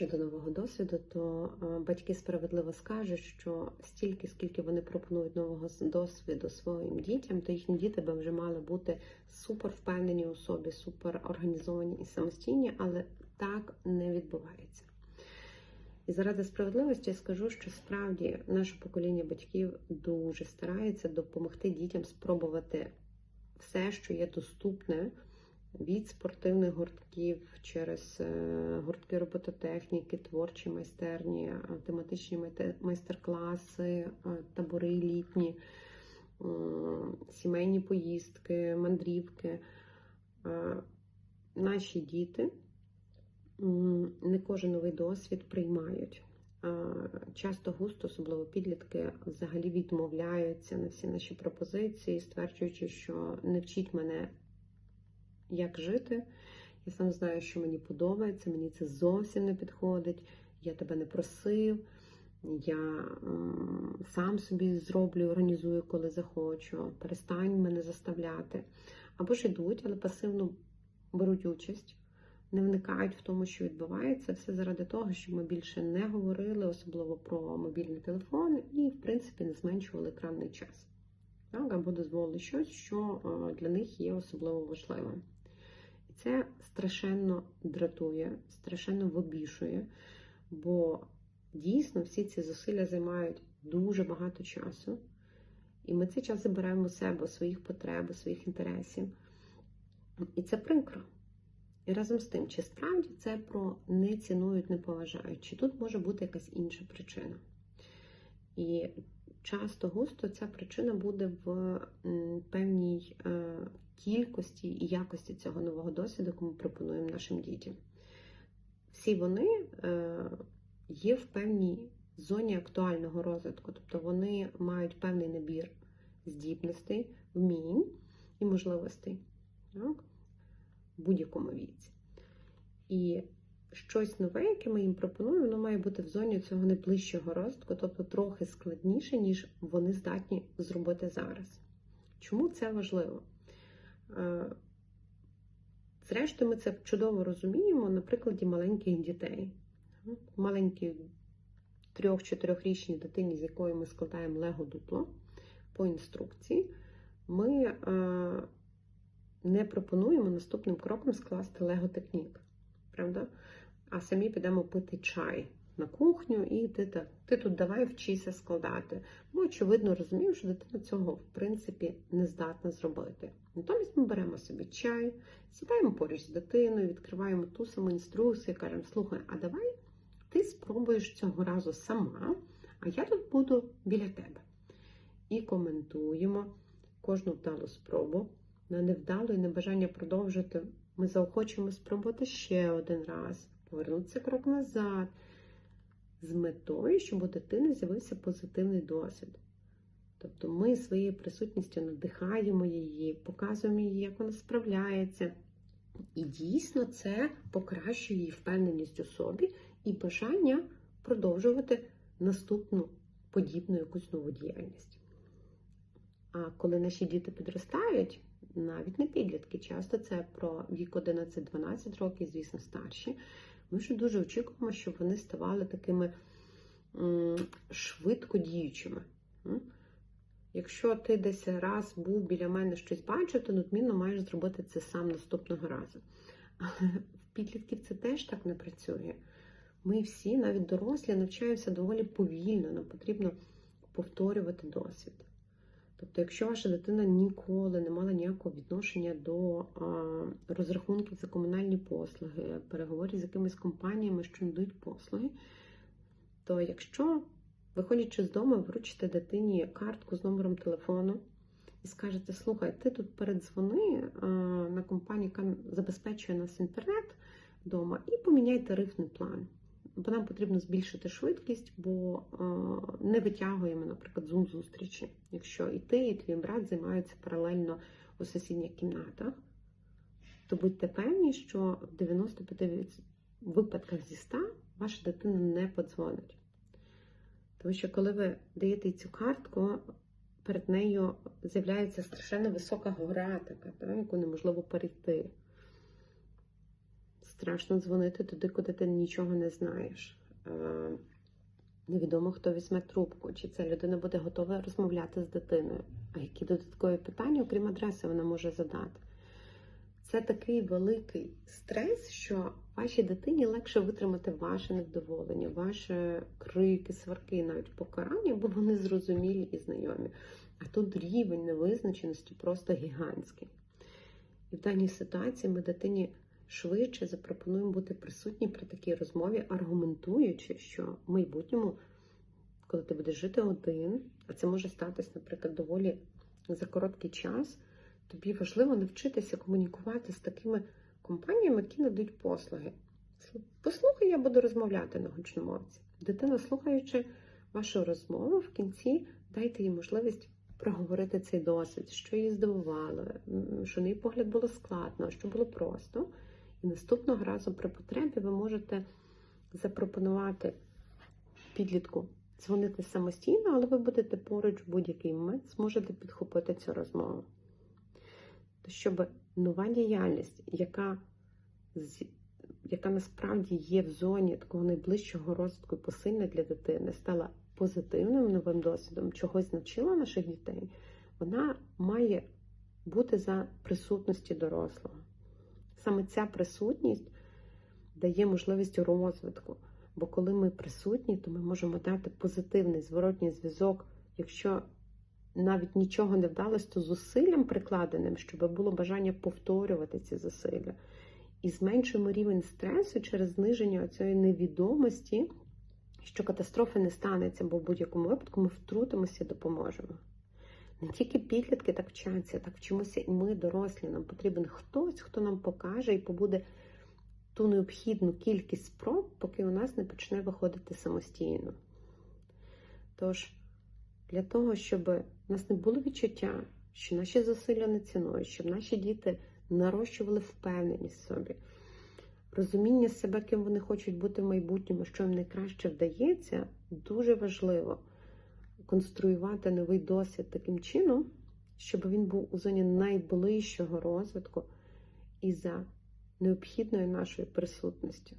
щодо нового досвіду, то е, батьки справедливо скажуть, що стільки, скільки вони пропонують нового досвіду своїм дітям, то їхні діти би вже мали бути супер впевнені у собі, супер організовані і самостійні, але так не відбувається. І заради справедливості я скажу, що справді наше покоління батьків дуже старається допомогти дітям спробувати все, що є доступне від спортивних гуртків через е, гуртки робототехніки, творчі майстерні, тематичні майстер-класи, е, табори літні, е, сімейні поїздки, мандрівки. Наші діти не кожен новий досвід приймають. Часто густо, особливо підлітки, взагалі відмовляються на всі наші пропозиції, стверджуючи, що не вчіть мене, як жити. Я сам знаю, що мені подобається, мені це зовсім не підходить. Я тебе не просив, я сам собі зроблю, організую, коли захочу. Перестань мене заставляти. Або ж ідуть, але пасивно беруть участь, не вникають в тому, що відбувається. Все заради того, щоб ми більше не говорили, особливо про мобільний телефон, і, в принципі, не зменшували екранний час. Так, або дозволили щось, що е, для них є особливо важливим. І це страшенно дратує, страшенно вибішує, бо дійсно всі ці зусилля займають дуже багато часу. І ми цей час забираємо у себе, своїх потреб, своїх інтересів. І це прикро. І разом з тим, чи справді це про не цінують, не поважають, чи тут може бути якась інша причина. І часто густо ця причина буде в певній е, кількості і якості цього нового досвіду, яку ми пропонуємо нашим дітям. Всі вони е, є в певній зоні актуального розвитку, тобто вони мають певний набір здібностей, вмінь і можливостей так, в будь-якому віці. І щось нове, яке ми їм пропонуємо, воно має бути в зоні цього найближчого розвитку, тобто трохи складніше, ніж вони здатні зробити зараз. Чому це важливо? Е, Зрештою, ми це чудово розуміємо на прикладі маленьких дітей. Маленькій трьох-чотирьохрічній дитині, з якою ми складаємо лего дупло по інструкції, ми е, не пропонуємо наступним кроком скласти лего технік. Правда? А самі підемо пити чай на кухню, і ти, та- ти тут давай вчися складати. Ми, очевидно, розуміємо, що дитина цього, в принципі, не здатна зробити. Натомість ми беремо собі чай, сідаємо поруч з дитиною, відкриваємо ту саму інструкцію кажемо: слухай, а давай ти спробуєш цього разу сама, а я тут буду біля тебе. І коментуємо кожну вдалу спробу. На невдалу і небажання продовжити, ми заохочуємо спробувати ще один раз, повернутися крок назад, з метою, щоб у дитини з'явився позитивний досвід. Тобто ми своєю присутністю надихаємо її, показуємо їй, як вона справляється. І дійсно це покращує її впевненість у собі і бажання продовжувати наступну подібну якусь нову діяльність. А коли наші діти підростають, навіть не підлітки, часто це про вік 11-12 років, звісно, старші, ми вже дуже очікуємо, щоб вони ставали такими швидко діючими. Якщо ти десь раз був біля мене щось бачив, то надмінно маєш зробити це сам наступного разу. Але в підлітків це теж так не працює. Ми всі, навіть дорослі, навчаємося доволі повільно, нам потрібно повторювати досвід. Тобто, якщо ваша дитина ніколи не мала ніякого відношення до розрахунків за комунальні послуги, переговорів з якимись компаніями, що надають послуги, то якщо, виходячи з дому, вручите дитині картку з номером телефону і скажете, слухай, ти тут передзвони на компанію, яка забезпечує нас інтернет вдома, і поміняй тарифний план. Бо нам потрібно збільшити швидкість, бо е, не витягуємо, наприклад, зум-зустрічі. Якщо і ти, і твій брат займаються паралельно у сусідніх кімнатах, то будьте певні, що в 95 випадках зі 100 ваша дитина не подзвонить. Тому що коли ви даєте цю картку, перед нею з'являється страшенно висока гора, така, та, яку неможливо перейти. Страшно дзвонити туди, куди ти нічого не знаєш. Е, Невідомо, хто візьме трубку, чи ця людина буде готова розмовляти з дитиною. А які додаткові питання, окрім адреси, вона може задати. Це такий великий стрес, що вашій дитині легше витримати ваше невдоволення, ваші крики, сварки, навіть покарання, бо вони зрозумілі і знайомі. А тут рівень невизначеності просто гігантський. І в даній ситуації ми дитині швидше запропонуємо бути присутні при такій розмові, аргументуючи, що в майбутньому, коли ти будеш жити один, а це може статись, наприклад, доволі за короткий час, тобі важливо навчитися комунікувати з такими компаніями, які надають послуги. Послухай, я буду розмовляти на гучномовці. Дитина, слухаючи вашу розмову, в кінці дайте їй можливість проговорити цей досвід, що її здивувало, що на її погляд було складно, що було просто. І наступного разу при потребі ви можете запропонувати підлітку дзвонити самостійно, але ви будете поруч в будь-який момент, зможете підхопити цю розмову. Щоб нова діяльність, яка, яка насправді є в зоні такого найближчого розвитку і посильна для дитини, стала позитивним новим досвідом, чогось навчила наших дітей, вона має бути за присутності дорослого. Саме ця присутність дає можливість розвитку. Бо коли ми присутні, то ми можемо дати позитивний зворотній зв'язок. Якщо навіть нічого не вдалося, то зусиллям прикладеним, щоб було бажання повторювати ці зусилля. І зменшуємо рівень стресу через зниження цієї невідомості, що катастрофи не станеться, бо в будь-якому випадку ми втрутимося і допоможемо. Не тільки підлітки так вчаться, так вчимося і ми, дорослі. Нам потрібен хтось, хто нам покаже і побуде ту необхідну кількість спроб, поки у нас не почне виходити самостійно. Тож, для того, щоб у нас не було відчуття, що наші зусилля не цінують, щоб наші діти нарощували впевненість в собі, розуміння себе, ким вони хочуть бути в майбутньому, що їм найкраще вдається, дуже важливо конструювати новий досвід таким чином, щоб він був у зоні найближчого розвитку і за необхідною нашою присутністю.